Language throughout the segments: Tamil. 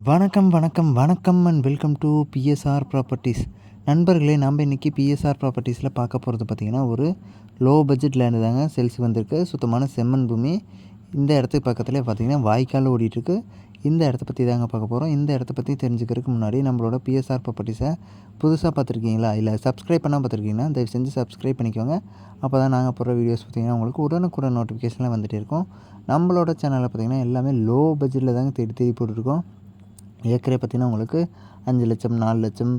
வணக்கம் வணக்கம் வணக்கம் and welcome to BSR properties நண்பர்களே நம்ம இன்றைக்கி பிஎஸ்ஆர் ப்ராப்பர்ட்டிஸில் பார்க்க போகிறது பார்த்திங்கன்னா ஒரு லோ பட்ஜெட் லேண்டு தாங்க. சேல்ஸ் வந்திருக்கு. சுத்தமான செம்மண் பூமி. இந்த இடத்துக்கு பக்கத்துலேயே பார்த்திங்கன்னா வாய்க்கால் ஓடிட்டுருக்கு. இந்த இடத்த பற்றி தாங்க பார்க்க போகிறோம் இந்த இடத்த பற்றி தெரிஞ்சுக்கிறதுக்கு முன்னாடி நம்மளோட பிஎஸ்ஆர் ப்ராப்பர்ட்டிஸை புதுசாக பார்த்துருக்கீங்களா? இல்லை சப்ஸ்கிரைப் பண்ணால் பார்த்துருக்கீங்கன்னா தயவு செஞ்சு சப்ஸ்கிரைப் பண்ணிக்கோங்க. அப்போ தான் நாங்கள் போடுற வீடியோஸ் பார்த்திங்கன்னா உங்களுக்கு உடனுக்குடன் நோட்டிஃபிகேஷன்லாம் வந்துகிட்டே இருக்கும். நம்மளோட சேனலில் பார்த்திங்கன்னா எல்லாமே லோ பட்ஜெட்டில் தாங்க தேடி தேடி போட்டுருக்கோம் ஏக்கரே பார்த்திங்கன்னா உங்களுக்கு அஞ்சு லட்சம் நாலு லட்சம்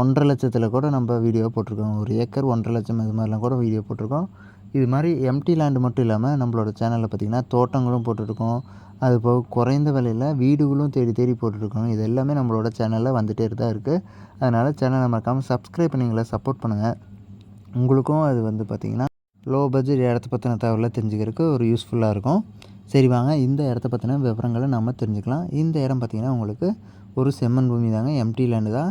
ஒன்றரை லட்சத்தில் கூட நம்ம வீடியோ போட்டிருக்கோம். ஒரு ஏக்கர் ஒன்றரை லட்சம் இது மாதிரிலாம் கூட வீடியோ போட்டிருக்கோம். இது மாதிரி எம்டி லேண்டு மட்டும் இல்லாமல் நம்மளோட சேனலில் பார்த்திங்கன்னா தோட்டங்களும் போட்டுருக்கோம். அது போக குறைந்த விலையில் வீடுகளும் தேடி தேடி போட்டுருக்கோம். இது எல்லாமே நம்மளோட சேனலில் வந்துகிட்டே தான் இருக்குது அதனால் சேனலை மறக்காமல் சப்ஸ்கிரைப் பண்ணிங்களா சப்போர்ட் பண்ணுங்கள் உங்களுக்கும் அது வந்து பார்த்திங்கன்னா லோ பட்ஜெட் இடத்த பற்றின தகவலை தெரிஞ்சுக்கிறதுக்கு ஒரு யூஸ்ஃபுல்லாக இருக்கும். சரி வாங்க. இந்த இடத்த பற்றின விவரங்களை நம்ம தெரிஞ்சுக்கலாம். இந்த இடம் பார்த்திங்கன்னா உங்களுக்கு ஒரு செம்மண் பூமி தாங்க. எம்டி லேண்டு தான்.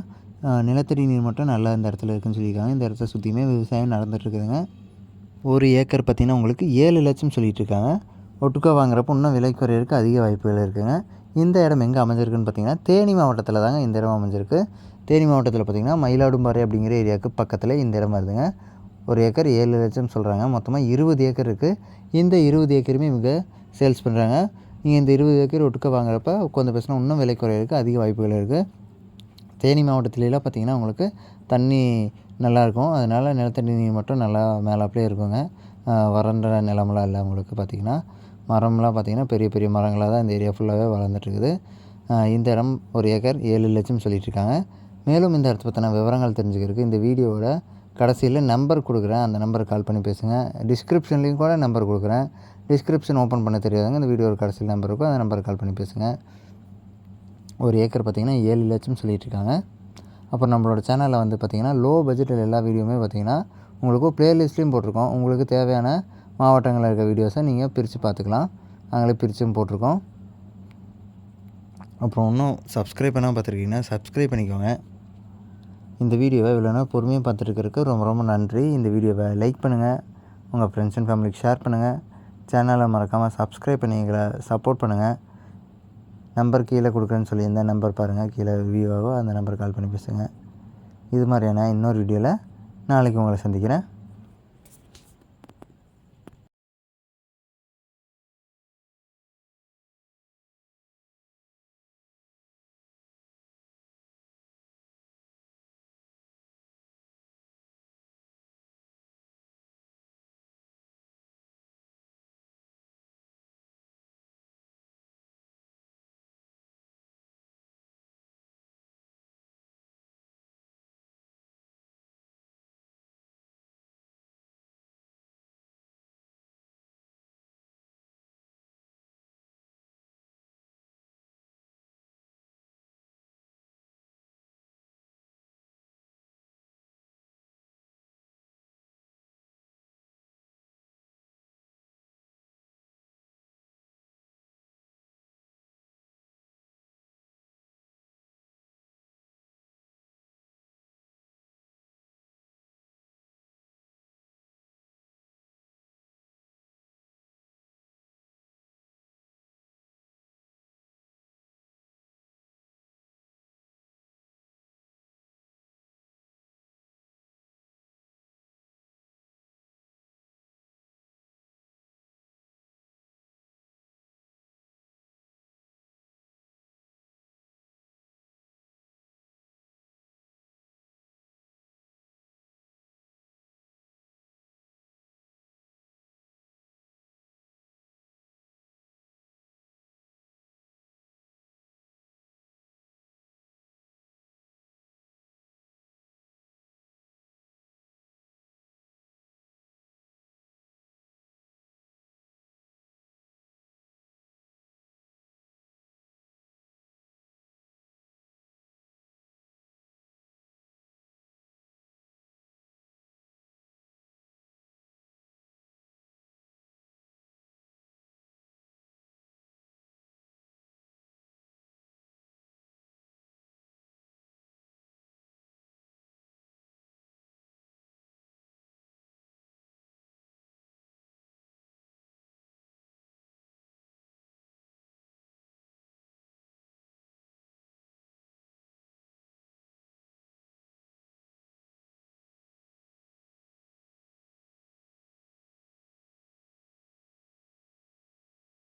நிலத்தடி நீர் மட்டும் நல்லா இந்த இடத்துல இருக்குன்னு சொல்லியிருக்காங்க. இந்த இடத்த சுற்றியுமே விவசாயம் நடந்துகிட்ருக்குதுங்க ஒரு ஏக்கர் பார்த்திங்கன்னா உங்களுக்கு ஏழு லட்சம் சொல்லிகிட்டு இருக்காங்க. ஒட்டுக்கா வாங்குறப்போ இன்னும் விலை குறையிறதுக்கு அதிக வாய்ப்புகள் இருக்குதுங்க இந்த இடம் எங்கே அமைஞ்சிருக்குன்னு பார்த்தீங்கன்னா தேனி மாவட்டத்தில் தாங்க இந்த இடம் அமைஞ்சிருக்கு. தேனி மாவட்டத்தில் பார்த்திங்கன்னா மயிலாடும்பாறை அப்படிங்கிற ஏரியாவுக்கு பக்கத்தில் இந்த இடம் வருதுங்க. ஒரு ஏக்கர் ஏழு லட்சம் சொல்கிறாங்க மொத்தமாக இருபது ஏக்கர் இருக்குது இந்த இருபது ஏக்கருமே மிக சேல்ஸ் பண்ணுறாங்க நீங்கள் இந்த இருபது ஏக்கர் ஒட்டுக்க வாங்குறப்ப உட்காந்து பேசினா இன்னும் விலை குறையிறதுக்கு அதிக வாய்ப்புகள் இருக்குது தேனி மாவட்டத்துலலாம் பார்த்திங்கன்னா உங்களுக்கு தண்ணி நல்லாயிருக்கும் அதனால் நிலத்தடி நீர் மட்டும் நல்லா மேலாப்பிலே இருக்குங்க. வறண்ட நிலமெல்லாம் இல்லை உங்களுக்கு பார்த்திங்கன்னா மரம்லாம் பார்த்திங்கன்னா பெரிய பெரிய மரங்களாக தான் இந்த ஏரியா ஃபுல்லாகவே வளர்ந்துட்டுருக்குது இந்த இடம் ஒரு ஏக்கர் ஏழு லட்சம் சொல்லிகிட்ருக்காங்க மேலும் இந்த இடத்த பற்றின விவரங்கள் தெரிஞ்சுக்கிறதுக்கு இந்த வீடியோவோட கடைசியில் நம்பர் கொடுக்குறேன். அந்த நம்பருக்கு கால் பண்ணி பேசுங்கள் டிஸ்கிரிப்ஷன்லேயும் கூட நம்பர் கொடுக்குறேன். டிஸ்கிரிப்ஷன் ஓப்பன் பண்ண தெரியாதுங்க இந்த வீடியோ கடைசியில் நம்பர் இருக்கும். அந்த நம்பருக்கு கால் பண்ணி பேசுங்க. ஒரு ஏக்கர் பார்த்திங்கன்னா ஏழு லட்சம் சொல்லிட்டு இருக்காங்க. அப்புறம் நம்மளோட சேனலில் வந்து பார்த்திங்கன்னா லோ பட்ஜெட்டில் எல்லா வீடியோவுமே பார்த்திங்கன்னா உங்களுக்கு ப்ளேலிஸ்ட்லேயும் போட்டிருக்கோம். உங்களுக்கு தேவையான மாவட்டங்களில் இருக்க வீடியோஸை நீங்கள் பிரித்து பார்த்துக்கலாம். நாங்களே பிரித்தும் போட்டிருக்கோம். அப்புறம் இன்னும் சப்ஸ்கிரைப் பண்ணால் பார்த்துருக்கீங்கன்னா சப்ஸ்கிரைப் பண்ணிக்கோங்க. இந்த வீடியோவை இவ்வளோனா பொறுமையாக பார்த்துருக்கிறதுக்கு ரொம்ப ரொம்ப நன்றி. இந்த வீடியோவை லைக் பண்ணுங்கள் உங்கள் ஃப்ரெண்ட்ஸ் அண்ட் ஃபேமிலிக்கு ஷேர் பண்ணுங்கள் சேனலை மறக்காமல் சப்ஸ்கிரைப் பண்ணி எங்களை சப்போர்ட் பண்ணுங்கள் நம்பர் கீழே கொடுக்குறேன்னு சொல்லியிருந்தேன் நம்பர் பாருங்கள் கீழே வியூவாவோ அந்த நம்பர் கால் பண்ணி பேசுங்கள் இது மாதிரியான இன்னொரு வீடியோவில் நாளைக்கு உங்களை சந்திக்கிறேன்.